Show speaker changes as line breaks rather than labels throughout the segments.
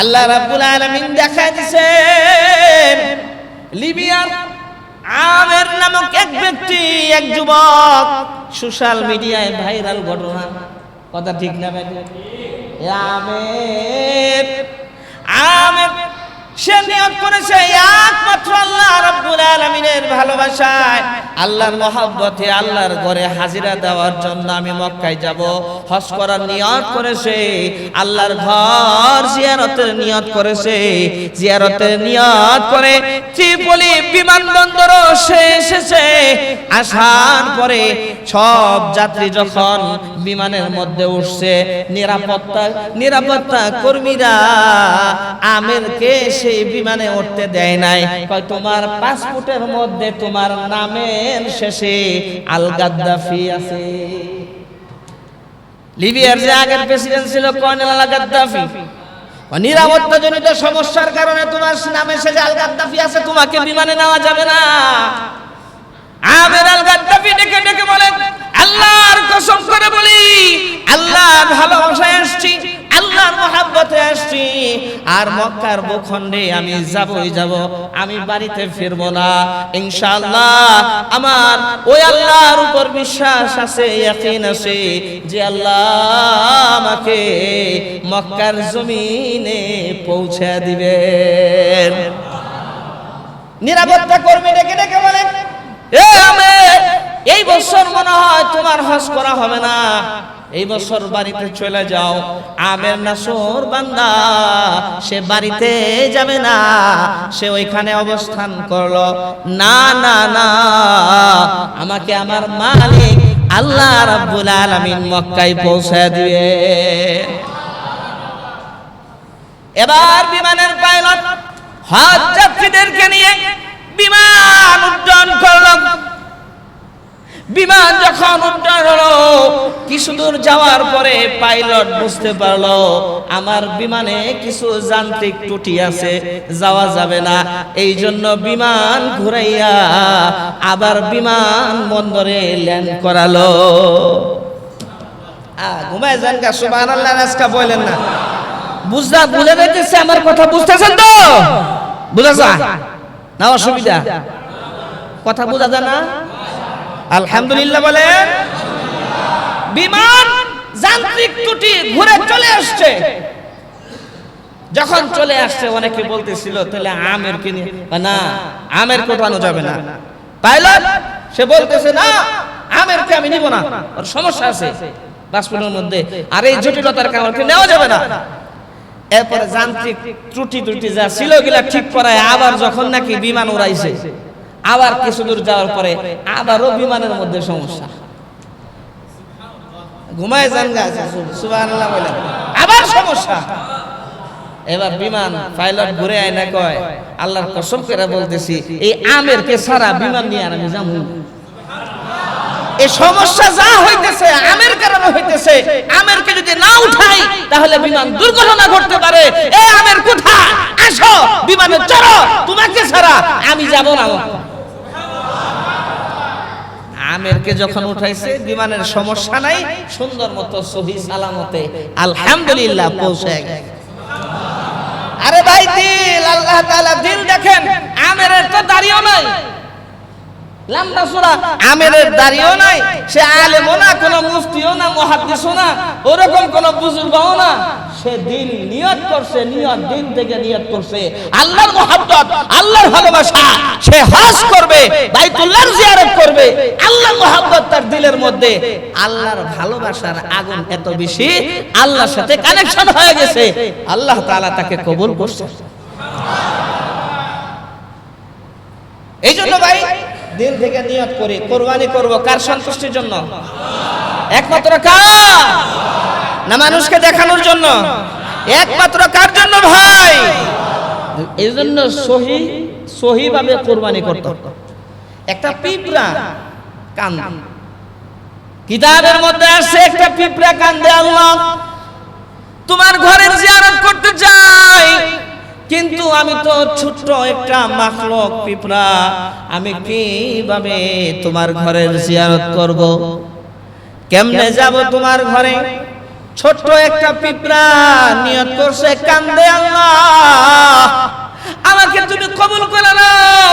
আল্লাহ রাব্বুল আলামিন দেখা দিয়েছেন লিবিয়ার আমের নামক এক ব্যক্তি, এক যুবক, সোশ্যাল মিডিয়ায় ভাইরাল ঘটনা। কথা ঠিক না ভাই? আমের আমের সে নিয়ত করেছে একমাত্র আল্লাহ রাব্বুল আলামিনের ভালোবাসায়। আল্লাহর মহব্বতে আল্লাহর ঘরে হাজিরা দেওয়ার জন্য আমি মক্কায় যাব। হজ করার নিয়ত করেছে, আল্লাহর ঘর জিয়ারতের নিয়ত করেছে। জিয়ারতের নিয়ত করে ত্রিপলি বিমানবন্দর সে এসেছে। আসার পরে সব যাত্রী যখন বিমানের মধ্যে উঠছে। নিরাপত্তা নিরাপত্তা কর্মীরা আমেরকে সেই বিমানে উঠতে দেয় নাই। তোমার পাসপোর্টের মধ্যে তোমার নামের শেষে আল গাদ্দাফি আছে। লিবিয়ার যে আগের প্রেসিডেন্ট ছিল কর্নেল আল গাদ্দাফি নিরাপত্তা জনিত সমস্যার কারণে তোমার নামের শেষে আল গাদ্দাফি আছে, তোমাকে বিমানে নেওয়া যাবে না। আমের আল গাদ্দাফি আর মক্কার ভূখণ্ডে আমি যাবই যাব, আমি বাড়িতে ফিরবো না। ইনশাআল্লাহ, আমার ওই আল্লাহর উপর বিশ্বাস আছে, ইয়াকিন আছে যে আল্লাহ আমাকে মক্কার জমিনে পৌঁছে দিবেন। নিরাপত্তা কর্মী ডেকে ডেকে বলেন এই বছর মনে হয় তোমার হজ করা হবে না। এই বছর বাড়িতে চলে যাও। আমের নাসর বান্দা, সে বাড়িতে যাবে না। সে ওইখানে অবস্থান করল। না না না, আমাকে আমার মালিক আল্লাহ রাব্বুল আলামিন মক্কায় পৌঁছে দিয়ে এবার বিমানের পাইলট হজ যাত্রীদেরকে নিয়ে বিমান উড্ডয়ন করল। বিমান যখন উড্ডয়ন হলো কিছু দূর যাওয়ার পরে পাইলট বুঝতে পারল, আমার বিমানে কিছু যান্ত্রিক ত্রুটি আছে, যাওয়া যাবে না। এই জন্য বিমান ঘুরাইয়া আবার বিমান বন্দরে ল্যান্ড করালো। বলেন না। যাইতেছে, আমার কথা বুঝতেছেন তো? না, অসুবিধা। কথা আলহামদুলিল্লাহ বলেন। বিমান যান্ত্রিক ত্রুটি ঘুরে চলে আসছে। যখন চলে আসছে, অনেকে বলতেছিল, তাহলে আমের কিনে না, আমের কোটানো যাবে না। পাইলট, সে বলতেছে, না, আমেরকে আমি নিব না। ওর সমস্যা আছে। পাসপোর্টের মধ্যে। আর এই জটিলতার কারণে নেওয়া যাবে না। এরপরে যান্ত্রিক ত্রুটি ত্রুটি যা ছিল গিলা ঠিক করায় আবার যখন নাকি বিমান উড়াইছে, আবার কিছু দূর যাওয়ার পরে আবারও বিমানের মধ্যে সমস্যা। ঘুমায় যান গা সুবহানাল্লাহ বলেন আবার সমস্যা। এবার বিমান পাইলট ঘুরে আয় না কয়, আল্লাহর কসম করে বলতেছি, এই আমের কে সারা বিমান নিয়ে আর আমি যাব। এই সমস্যা যা হইতেছে, আমের কারণে হইতেছে। আমেরকে যদি না উঠাই, তাহলে বিমান দুর্ঘটনা ঘটতে পারে। এ আমের কোথায়? আসো, বিমানে চড়ো, তোমাকে ছাড়া আমি যাব না। আমেরকে যখন উঠাইছে, বিমানের সমস্যা নাই, সুন্দর মতো সহি সালামতে আলহামদুলিল্লাহ পৌঁছে গেছে। আরে ভাই দিল, আল্লাহ তাআলা দিল দেখেন আমের তো দাঁড়িয়েও নাই। লম্বা সুরা, আমেরের দাড়িও নাই, সে আলেমও না, কোন মুফতিও না, মুহাদ্দিসও না, ওরকম কোন বুজুর্গও না। সে দিন নিয়ত করছে, নিয়ত দিন থেকে নিয়ত করছে। আল্লাহর মহাব্বত, আল্লাহর ভালোবাসা, সে হজ করবে, বাইতুল্লাহর জিয়ারত করবে। দিলের মধ্যে আল্লাহর ভালোবাসার আগুন এত বেশি, আল্লাহর সাথে কানেকশন হয়ে গেছে। আল্লাহ তাআলা তাকে কবুল করছে। এই জন্য ভাই, দিল থেকে নিয়ত করে, কোরবানি করব কার সন্তুষ্টির জন্য? একমাত্র কার? না মানুষকে দেখানোর জন্য? একমাত্র কার জন্য ভাই? এই জন্য সহি সহি ভাবে কোরবানি করতে একটা পিঁপড়া কান কিতাবের মধ্যে আছে একটা পিঁপড়া কান্দে আল্লাহ, তোমার ঘরের জিয়ারত করতে চাই, কিন্তু আমি তো ছোট্ট একটা মাখলক পিঁপড়া, আমি কীভাবে তোমার ঘরের জিয়ারত করব? কেমনে যাব তোমার ঘরে? ছোট্ট একটা পিঁপড়া নিয়ত করছে, কান্দে আল্লাহ, আমাকে তুমি কবুল করে নাও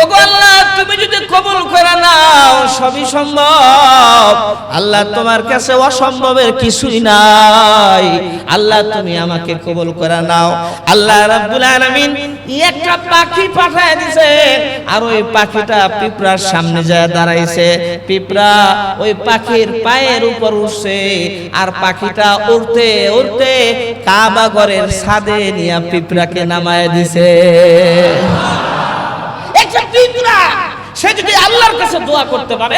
ওগো আল্লাহ তুমি যদি কবুল করে নাও, সবই সম্ভব। আল্লাহ তোমার কাছে অসম্ভবের কিছুই নাই। আল্লাহ তুমি আমাকে কবুল করে নাও। আল্লাহ রাব্বুল আলামিন একটা পাখি পাঠায় দিছে আর ওই পাখিটা পিঁপড়ার সামনে যায় দাঁড়াইছে। পিঁপড়া ওই পাখির পায়ের উপর উঠছে। আর পাখিটা উড়তে উড়তে কাবা ঘরের ছাদে নিয়ে পিঁপড়াকে নামায় দিছে। সে যদি আল্লাহর কাছে দোয়া করতে পারে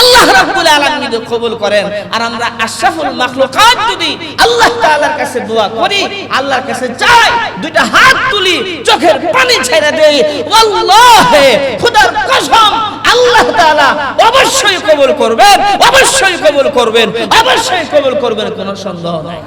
আল্লাহ রাব্বুল আলামিন যদি কবুল করেন, আর আমরা আশরাফুল মাখলুকাত যদি আল্লাহ তাআলার কাছে দোয়া করি, আল্লাহর কাছে যাই দুইটা হাত তুলি, চোখের পানি ছেড়ে দেই আল্লাহে খোদার কসম, আল্লাহ তাআলা অবশ্যই কবুল করবেন, অবশ্যই কবুল করবেন, অবশ্যই কবুল করবেন, কোনো সন্দেহ নাই।